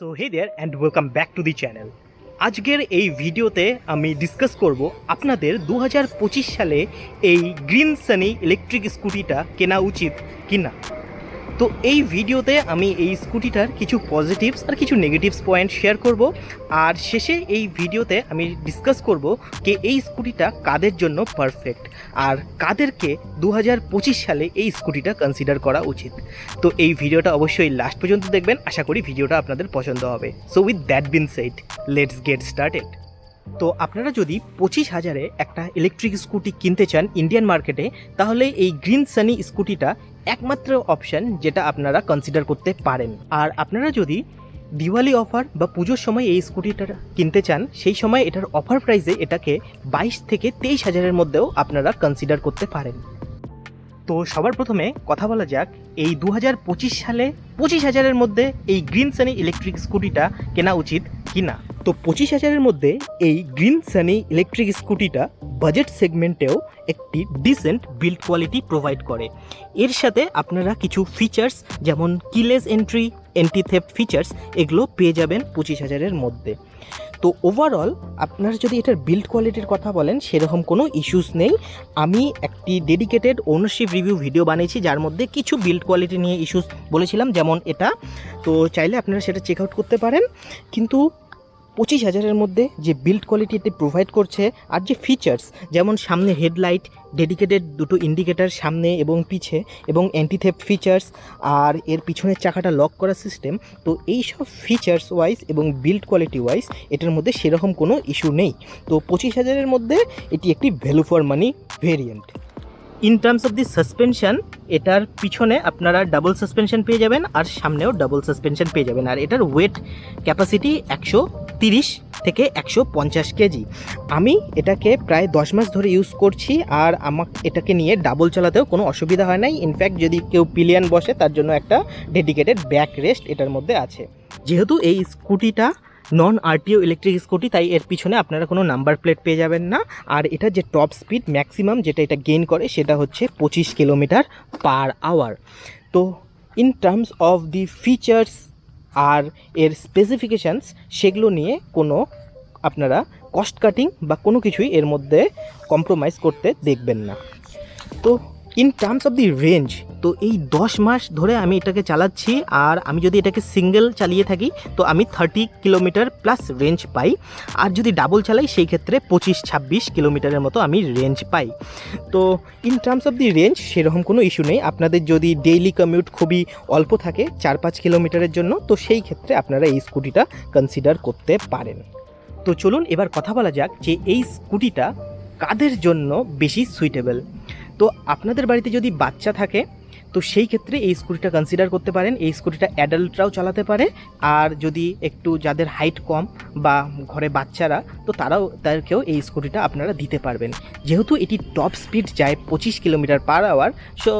So hey there and welcome back to the channel. আজকের এই ভিডিওতে আমি ডিসকাস করব আপনাদের দু হাজার পঁচিশ সালে এই গ্রিন সানি ইলেকট্রিক স্কুটিটা কেনা উচিত কি না তো এই ভিডিওতে আমি এই স্কুটিটার কিছু পজিটিভস আর কিছু নেগেটিভস পয়েন্ট শেয়ার করব। আর শেষে এই ভিডিওতে আমি ডিসকাস করব যে এই স্কুটিটা কাদের জন্য পারফেক্ট আর কাদেরকে দু হাজার পঁচিশ সালে এই স্কুটিটা কনসিডার করা উচিত। তো এই ভিডিওটা অবশ্যই লাস্ট পর্যন্ত দেখবেন। আশা করি ভিডিওটা আপনাদের পছন্দ হবে। So with that being said let's get started তো আপনারা যদি পঁচিশ হাজারে একটা ইলেকট্রিক স্কুটি কিনতে চান ইন্ডিয়ান মার্কেটে তাহলে এই গ্রিন সানি স্কুটিটা একমাত্র অপশান যেটা আপনারা কনসিডার করতে পারেন। আর আপনারা যদি দিওয়ালি অফার বা পুজোর সময় এই স্কুটিটা কিনতে চান, সেই সময় এটার অফার প্রাইসে এটাকে বাইশ থেকে তেইশ হাজারের মধ্যেও আপনারা কনসিডার করতে পারেন। তো সবার প্রথমে কথা বলা যাক, এই দু হাজার পঁচিশ সালে পঁচিশ হাজারের মধ্যে এই গ্রিন সানি ইলেকট্রিক স্কুটিটা কেনা উচিত কি না তো পঁচিশ হাজারের মধ্যে এই গ্রিন সানি ইলেকট্রিক স্কুটিটা বাজেট সেগমেন্টেও একটি ডিসেন্ট বিল্ড কোয়ালিটি প্রোভাইড করে। এর সাথে আপনারা কিছু ফিচার্স যেমন keyless entry anti theft features এগুলো পেয়ে যাবেন পঁচিশ হাজারের মধ্যে। তো ওভারঅল আপনারা যদি এটার বিল্ড কোয়ালিটির কথা বলেন, সেরকম কোনো ইস্যুস নেই। আমি একটি ডেডিকেটেড ওনারশিপ রিভিউ ভিডিও বানিয়েছি, যার মধ্যে কিছু বিল্ড কোয়ালিটি নিয়ে ইস্যুস বলেছিলাম, যেমন এটা। তো চাইলে আপনারা সেটা চেক আউট করতে পারেন। কিন্তু পঁচিশ হাজারের মধ্যে যে বিল্ড কোয়ালিটি এটি প্রোভাইড করছে আর যে ফিচার্স যেমন সামনে হেডলাইট ডেডিকেটেড দুটো ইন্ডিকেটার সামনে এবং পিছে, এবং অ্যান্টিথেপ ফিচার্স আর এর পিছনের চাকাটা লক করা সিস্টেম তো এই সব ফিচার্স ওয়াইজ এবং বিল্ড কোয়ালিটি ওয়াইজ এটার মধ্যে সেরকম কোনো ইস্যু নেই। তো পঁচিশ হাজারের মধ্যে এটি একটি value for money variant in terms of the suspension এটার পিছনে আপনারা ডাবল সাসপেনশন পেয়ে যাবেন আর সামনেও ডাবল সাসপেনশন পেয়ে যাবেন। আর এটার ওয়েট ক্যাপাসিটি একশো তিরিশ থেকে একশো পঞ্চাশ কেজি। আমি এটাকে প্রায় দশ মাস ধরে ইউজ করছি আর আমার এটাকে নিয়ে ডাবল চালাতেও কোনো অসুবিধা হয় নাই। ইনফ্যাক্ট যদি কেউ পিলিয়ান বসে, তার জন্য একটা ডেডিকেটেড ব্যাক রেস্ট এটার মধ্যে আছে। যেহেতু এই স্কুটিটা নন আরটিও ইলেকট্রিক স্কুটি তাই এর পিছনে আপনারা কোনো নাম্বার প্লেট পেয়ে যাবেন না। আর এটা যে টপ স্পিড ম্যাক্সিমাম যেটা এটা গেইন করে, সেটা হচ্ছে পঁচিশ কিলোমিটার পার আওয়ার তো in terms of the features আর এর স্পেসিফিকেশানস সেগুলো নিয়ে কোনো আপনারা কস্ট কাটিং বা কোনো কিছুই এর মধ্যে কম্প্রোমাইজ করতে দেখবেন না। তো in terms of the range তো এই দশ মাস ধরে আমি এটাকে চালাচ্ছি, আর আমি যদি এটাকে সিঙ্গেল চালিয়ে থাকি, তো আমি থার্টি কিলোমিটার প্লাস রেঞ্জ পাই। আর যদি ডাবল চালাই, সেই ক্ষেত্রে পঁচিশ, ছাব্বিশ কিলোমিটারের মতো আমি রেঞ্জ পাই। তো in terms of the range সেরকম কোনো ইস্যু নেই। আপনাদের যদি ডেইলি কমিউট খুবই অল্প থাকে, চার, পাঁচ কিলোমিটারের জন্য, তো সেই ক্ষেত্রে আপনারা এই স্কুটিটা কনসিডার করতে পারেন। তো চলুন এবার কথা বলা যাক যে এই স্কুটিটা কাদের জন্য বেশি সুইটেবল তো আপনাদের বাড়িতে যদি বাচ্চা থাকে, তো সেই ক্ষেত্রে এই স্কুটিটা কনসিডার করতে পারেন। এই স্কুটিটা অ্যাডাল্টরাও চালাতে পারে। আর যদি একটু যাদের হাইট কম বা ঘরে বাচ্চারা, তো তারাও, তাদেরকেও এই স্কুটিটা আপনারা দিতে পারবেন। যেহেতু এটি টপ স্পিড যায় পঁচিশ কিলোমিটার পার আওয়ার সো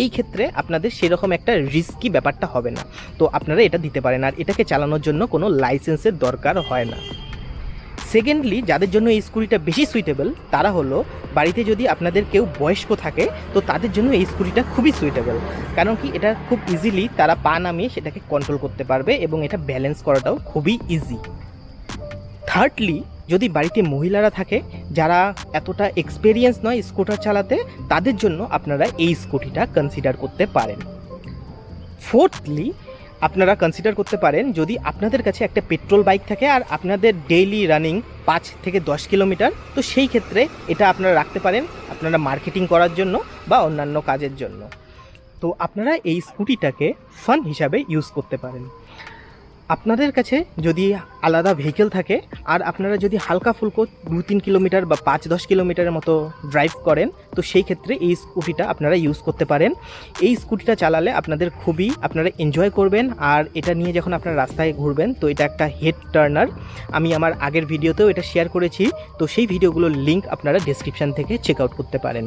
এই ক্ষেত্রে আপনাদের সেরকম একটা রিস্কি ব্যাপারটা হবে না। তো আপনারা এটা দিতে পারেন। আর এটাকে চালানোর জন্য কোনো লাইসেন্সের দরকার হয় না। সেকেন্ডলি যাদের জন্য এই স্কুটিটা বেশি সুইটেবল তারা হলো বাড়িতে যদি আপনাদের কেউ বয়স্ক থাকে, তো তাদের জন্য এই স্কুটিটা খুবই সুইটেবল কারণ কি, এটা খুব ইজিলি তারা পা নামিয়ে সেটাকে কন্ট্রোল করতে পারবে এবং এটা ব্যালেন্স করাটাও খুবই ইজি থার্ডলি যদি বাড়িতে মহিলারা থাকে, যারা এতটা এক্সপেরিয়েন্স নয় স্কুটার চালাতে, তাদের জন্য আপনারা এই স্কুটিটা কনসিডার করতে পারেন। ফোর্থলি আপনারা কনসিডার করতে পারেন যদি আপনাদের কাছে একটা পেট্রোল বাইক থাকে আর আপনাদের ডেইলি রানিং পাঁচ থেকে দশ কিলোমিটার, তো সেই ক্ষেত্রে এটা আপনারা রাখতে পারেন। আপনারা মার্কেটিং করার জন্য বা অন্যান্য কাজের জন্য। তো আপনারা এই স্কুটিটাকে ফান হিসাবে ইউজ করতে পারেন। আপনাদের কাছে যদি আলাদা ভেহিকেল থাকে, আর আপনারা যদি হালকা ফুলকো দু তিন কিলোমিটার বা পাঁচ দশ কিলোমিটারের মতো ড্রাইভ করেন, তো সেই ক্ষেত্রে এই স্কুটিটা আপনারা ইউজ করতে পারেন। এই স্কুটিটা চালালে আপনাদের খুবই আপনারা এনজয় করবেন, আর এটা নিয়ে যখন আপনারা রাস্তায় ঘুরবেন, তো এটা একটা হেড টার্নার আমি আমার আগের ভিডিওতেও এটা শেয়ার করেছি, তো সেই ভিডিওগুলোর লিঙ্ক আপনারা ডিসক্রিপশান থেকে চেক আউট করতে পারেন।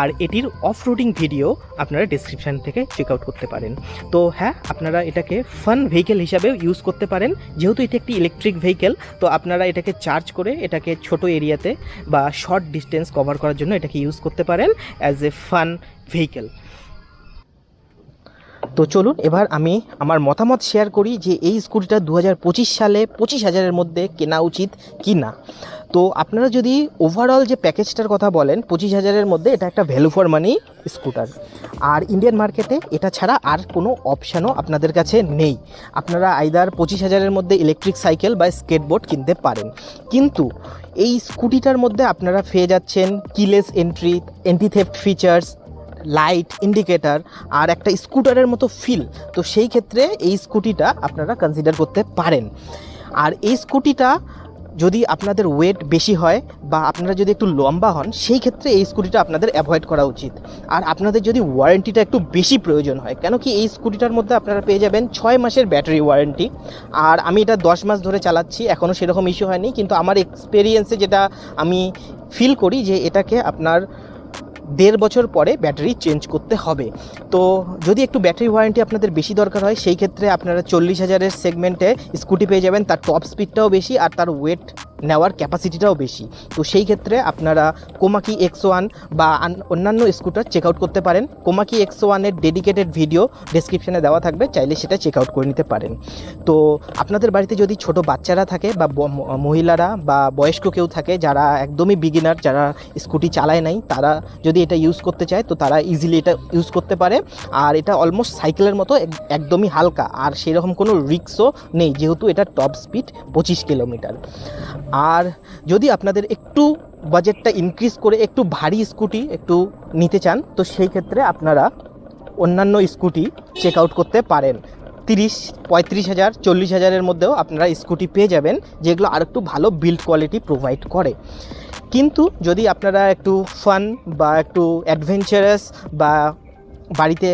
আর এটির অফ রোডিং ভিডিও আপনারা ডিসক্রিপশান থেকে চেক আউট করতে পারেন। তো হ্যাঁ আপনারা এটাকে ফান ভেহিকেল হিসাবেও ইউজ করতে পারেন। যেহেতু এটি একটি ইলেকট্রিক ভেহিকেল তো আপনারা এটাকে চার্জ করে এটাকে ছোট এরিয়াতে বা শর্ট ডিস্টেন্স কভার করার জন্য এটাকে ইউজ করতে পারেন অ্যাজ এ ফান ভেহিকেল তো চলুন, এবার আমি আমার মতামত শেয়ার করি যে এই স্কুটিটা দু হাজার পঁচিশ সালে পঁচিশ হাজারের মধ্যে কেনা উচিত কি না। তো আপনারা যদি ওভারঅল যে প্যাকেজটার কথা বলেন, পঁচিশ হাজারের মধ্যে এটা একটা ভ্যালু ফর মানি স্কুটার আর ইন্ডিয়ান মার্কেটে এটা ছাড়া আর কোনো অপশানও আপনাদের কাছে নেই। আপনারা আইদার পঁচিশ হাজারের মধ্যে ইলেকট্রিক সাইকেল বা স্কেটবোর্ড কিনতে পারেন। কিন্তু এই স্কুটিটার মধ্যে আপনারা পেয়ে যাচ্ছেন keyless entry anti theft features light indicator আর একটা স্কুটারের মতো ফিল তো সেই ক্ষেত্রে এই স্কুটিটা আপনারা কনসিডার করতে পারেন। আর এই স্কুটিটা যদি আপনাদের ওয়েট বেশি হয় বা আপনারা যদি একটু লম্বা হন, সেই ক্ষেত্রে এই স্কুটিটা আপনাদের অ্যাভয়েড করা উচিত। আর আপনাদের যদি ওয়ারেন্টিটা একটু বেশি প্রয়োজন হয়, কেন কি এই স্কুটিটার মধ্যে আপনারা পেয়ে যাবেন ছয় মাসের ব্যাটারি ওয়ারেন্টি আর আমি এটা দশ মাস ধরে চালাচ্ছি এখনও সেরকম ইস্যু হয়নি, কিন্তু আমার এক্সপেরিয়েন্সে যেটা আমি ফিল করি যে এটাকে আপনার দেড় বছর পরে ব্যাটারি চেঞ্জ করতে হবে। তো যদি একটু ব্যাটারি ওয়ারেন্টি আপনাদের বেশি দরকার হয়, সেই ক্ষেত্রে আপনারা চল্লিশ হাজারের সেগমেন্টে স্কুটি পেয়ে যাবেন। তার টপ স্পিডটাও বেশি আর তার ওয়েট নেওয়ার ক্যাপাসিটিটাও বেশি। তো সেই ক্ষেত্রে আপনারা কোমাকি এক্স ওয়ান বা অন্যান্য স্কুটার চেক আউট করতে পারেন। কোমাকি এক্স ওয়ানের ডেডিকেটেড ভিডিও ডেসক্রিপশনে দেওয়া থাকবে, চাইলে সেটা চেক আউট করে নিতে পারেন। তো আপনাদের বাড়িতে যদি ছোট বাচ্চারা থাকে বা মহিলারা বা বয়স্ক কেউ থাকে, যারা একদমই বিগিনার যারা স্কুটি চালায় নাই, তারা যদি এটা ইউজ করতে চায়, তো তারা ইজিলি এটা ইউজ করতে পারে। আর এটা অলমোস্ট সাইকেলের মতো, এক- একদমই হালকা। আর সেরকম কোনো রিক্সও নেই, যেহেতু এটা টপ স্পিড পঁচিশ কিলোমিটার আর যদি আপনাদের একটু বাজেটটা ইনক্রিজ করে একটু ভারী স্কুটি একটু নিতে চান, তো সেই ক্ষেত্রে আপনারা অন্যান্য স্কুটি চেক আউট করতে পারেন। তিরিশ, পঁয়ত্রিশ হাজার, চল্লিশ হাজারের মধ্যেও আপনারা স্কুটি পেয়ে যাবেন, যেগুলো আর একটু ভালো বিল্ড কোয়ালিটি প্রোভাইড করে। কিন্তু যদি আপনারা একটু ফান বা একটু অ্যাডভেঞ্চারাস বা বাড়িতে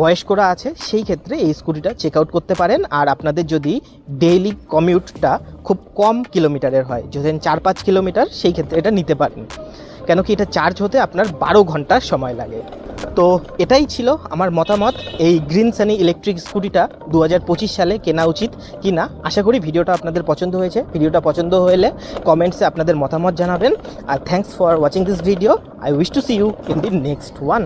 বয়স্করা আছে, সেই ক্ষেত্রে এই স্কুটিটা চেক আউট করতে পারেন। আর আপনাদের যদি ডেইলি কমিউটটা খুব কম কিলোমিটারের হয়, যদি চার পাঁচ কিলোমিটার, সেই ক্ষেত্রে এটা নিতে পারেন। কেন কি এটা চার্জ হতে আপনার বারো ঘণ্টা সময় লাগে। তো এটাই ছিল আমার মতামত। এই গ্রিন সানি ইলেকট্রিক স্কুটিটা দু পঁচিশ সালে কেনা উচিত কি না আশা করি ভিডিওটা আপনাদের পছন্দ হয়েছে। ভিডিওটা পছন্দ হলে কমেন্টসে আপনাদের মতামত জানাবেন। আর thanks for watching this video I wish to see you in the next one